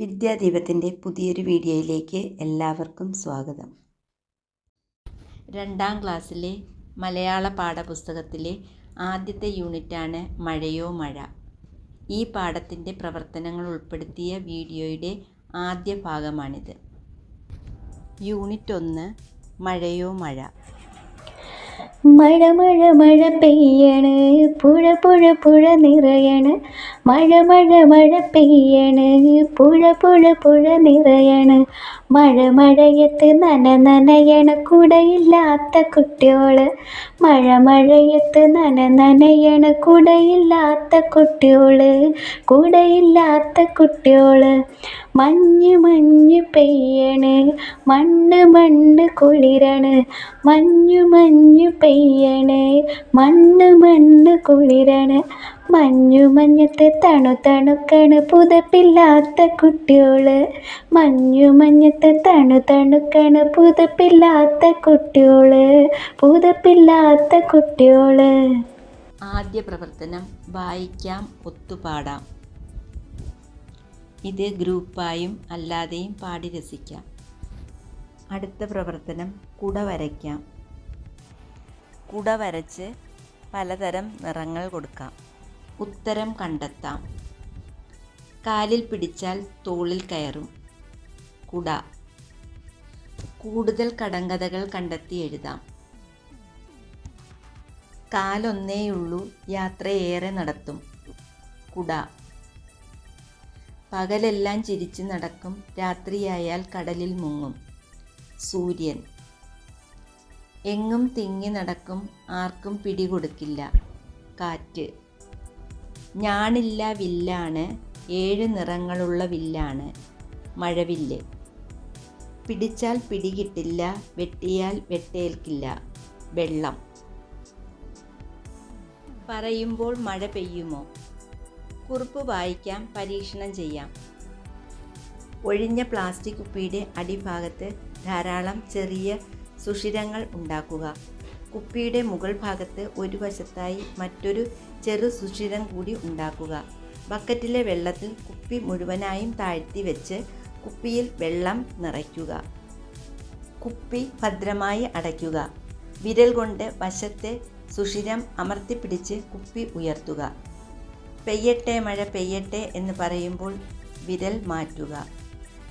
വിദ്യാദീപത്തിന്റെ പുതിയൊരു വീഡിയോയിലേക്ക് എല്ലാവർക്കും സ്വാഗതം. രണ്ടാം ക്ലാസ്സിലെ മലയാള പാഠപുസ്തകത്തിലെ ആദ്യത്തെ യൂണിറ്റാണ് മഴയോ മഴ. ഈ പാഠത്തിന്റെ പ്രവർത്തനങ്ങൾ ഉൾപ്പെടുത്തിയ വീഡിയോയുടെ ആദ്യ ഭാഗമാണിത്. യൂണിറ്റ് ഒന്ന് മഴയോ മഴ. മഴ മഴ മഴ പെയ്യണ്. പുഴ പുഴ പുഴ നിറയണ്. മഴ മഴ മഴ പെയ്യണ്. പുഴ പുഴ പുഴ നിറയണ്. മഴ മഴയത്ത് നന നനയണ. കുടയില്ലാത്ത കുട്ടിയോൾ. മഴ മഴയത്ത് നന നനയണ. കുടയില്ലാത്ത കുട്ടിയോൾ. കുടയില്ലാത്ത കുട്ടിയോൾ. മഞ്ഞ് മഞ്ഞ് പെയ്യണ്. മണ്ണ് മണ്ണ് കുളിരണ് മഞ്ഞു മഞ്ഞു പെയ്യണേ. മണ്ണ് മണ്ണ് കുളിരണ് മഞ്ഞു മഞ്ഞത്തെ തണു തണുക്കണ് പുതപ്പില്ലാത്ത കുട്ടിയോൾ. മഞ്ഞു മഞ്ഞത്തെ തണു തണുക്കണ് പുതപ്പില്ലാത്ത കുട്ടിയോൾ പുതപ്പില്ലാത്ത കുട്ടിയോൾ. ആദ്യ പ്രവർത്തനം വായിക്കാം ഒത്തുപാടാം. ഇത് ഗ്രൂപ്പായും അല്ലാതെയും പാടി രസിക്കാം. അടുത്ത പ്രവർത്തനം കുട വരയ്ക്കാം. കുട വരച്ച് പലതരം നിറങ്ങൾ കൊടുക്കാം. ഉത്തരം കണ്ടെത്താം. കാലിൽ പിടിച്ചാൽ തോളിൽ കയറും. കുട. കൂടുതൽ കടങ്കഥകൾ കണ്ടെത്തി എഴുതാം. കാലൊന്നേയുള്ളൂ യാത്രയേറെ നടത്തും. കുട. പകലെല്ലാം ചിരിച്ച് നടക്കും. രാത്രിയായാൽ കടലിൽ മുങ്ങും. സൂര്യൻ. എങ്ങും തിങ്ങി നടക്കും ആർക്കും പിടികൊടുക്കില്ല. കാറ്റ്. ഞാണില്ല വില്ലാണ് ഏഴ് നിറങ്ങളുള്ള വില്ലാണ് മഴവില്ല്. പിടിച്ചാൽ പിടികിട്ടില്ല വെട്ടിയാൽ വെട്ടേൽക്കില്ല വെള്ളം. പറയുമ്പോൾ മഴ പെയ്യുമോ? കുറിപ്പ് വായിക്കാം പരീക്ഷണം ചെയ്യാം. ഒഴിഞ്ഞ പ്ലാസ്റ്റിക് കുപ്പിയുടെ അടിഭാഗത്ത് ധാരാളം ചെറിയ സുഷിരങ്ങൾ ഉണ്ടാക്കുക. കുപ്പിയുടെ മുകൾ ഭാഗത്ത് ഒരു വശത്തായി മറ്റൊരു ചെറു സുഷിരം കൂടി ഉണ്ടാക്കുക. ബക്കറ്റിലെ വെള്ളത്തിൽ കുപ്പി മുഴുവനായും താഴ്ത്തി വെച്ച് കുപ്പിയിൽ വെള്ളം നിറയ്ക്കുക. കുപ്പി ഭദ്രമായി അടയ്ക്കുക. വിരൽ കൊണ്ട് വശത്തെ സുഷിരം അമർത്തിപ്പിടിച്ച് കുപ്പി ഉയർത്തുക. പെയ്യട്ടെ മഴ പെയ്യട്ടെ എന്ന് പറയുമ്പോൾ വിരൽ മാറ്റുക.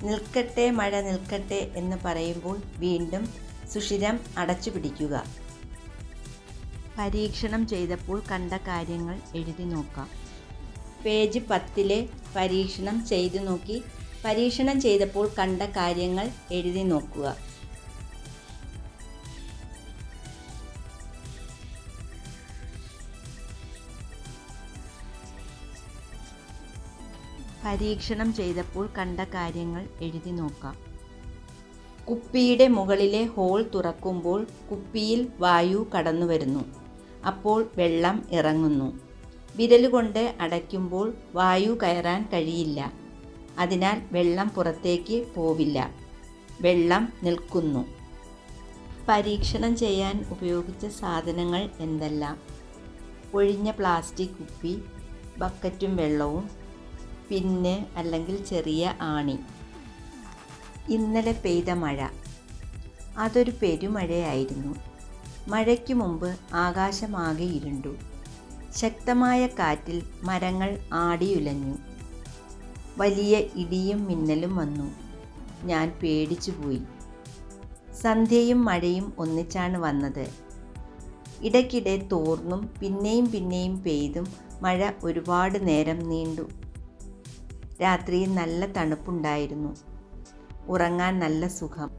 നിൽക്കട്ടെ മഴ നിൽക്കട്ടെ എന്ന് പറയുമ്പോൾ വീണ്ടും സുഷിരം അടച്ചു പിടിക്കുക. പരീക്ഷണം ചെയ്തപ്പോൾ കണ്ട കാര്യങ്ങൾ എഴുതി നോക്കാം. പേജ് പത്തിലെ പരീക്ഷണം ചെയ്തു നോക്കി. പരീക്ഷണം ചെയ്തപ്പോൾ കണ്ട കാര്യങ്ങൾ എഴുതി നോക്കുക. പരീക്ഷണം ചെയ്തപ്പോൾ കണ്ട കാര്യങ്ങൾ എഴുതി നോക്കാം. കുപ്പിയുടെ മുകളിലെ ഹോൾ തുറക്കുമ്പോൾ കുപ്പിയിൽ വായു കടന്നു വരുന്നു. അപ്പോൾ വെള്ളം ഇറങ്ങുന്നു. വിരലുകൊണ്ട് അടയ്ക്കുമ്പോൾ വായു കയറാൻ കഴിയില്ല. അതിനാൽ വെള്ളം പുറത്തേക്ക് പോവില്ല. വെള്ളം നിൽക്കുന്നു. പരീക്ഷണം ചെയ്യാൻ ഉപയോഗിച്ച സാധനങ്ങൾ എന്തെല്ലാം? ഒഴിഞ്ഞ പ്ലാസ്റ്റിക് കുപ്പി ബക്കറ്റും വെള്ളവും പിന്ന് അല്ലെങ്കിൽ ചെറിയ ആണി. ഇന്നലെ പെയ്ത മഴ. അതൊരു പെരുമഴയായിരുന്നു. മഴയ്ക്ക് മുമ്പ് ആകാശമാകെ ഇരുണ്ടു. ശക്തമായ കാറ്റിൽ മരങ്ങൾ ആടിയുലഞ്ഞു. വലിയ ഇടിയും മിന്നലും വന്നു. ഞാൻ പേടിച്ചുപോയി സന്ധ്യയും മഴയും ഒന്നിച്ചാണ് വന്നത്. ഇടയ്ക്കിടെ തോർന്നും പിന്നെയും പിന്നെയും പെയ്തും മഴ ഒരുപാട് നേരം നീണ്ടു. രാത്രിയിൽ നല്ല തണുപ്പുണ്ടായിരുന്നു. ഉറങ്ങാൻ നല്ല സുഖം.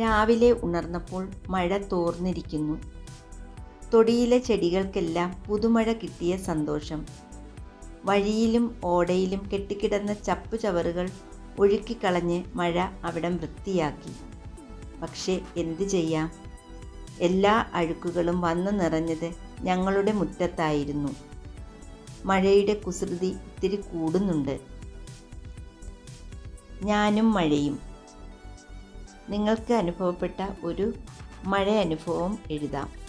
രാവിലെ ഉണർന്നപ്പോൾ മഴ തോർന്നിരിക്കുന്നു. തൊടിയിലെ ചെടികൾക്കെല്ലാം പുതുമഴ കിട്ടിയ സന്തോഷം. വഴിയിലും ഓടയിലും കെട്ടിക്കിടന്ന ചപ്പു ചവറുകൾ ഒഴുക്കിക്കളഞ്ഞ് മഴ അവിടം വൃത്തിയാക്കി. പക്ഷേ എന്തു ചെയ്യാം? എല്ലാ അഴുക്കുകളും വന്നു നിറഞ്ഞത് ഞങ്ങളുടെ മുറ്റത്തായിരുന്നു. മഴയുടെ കുസൃതി ഇത്തിരി കൂടുന്നുണ്ട്. ഞാനും മഴയും. നിങ്ങൾക്ക് അനുഭവപ്പെട്ട ഒരു മഴ അനുഭവം എഴുതാം.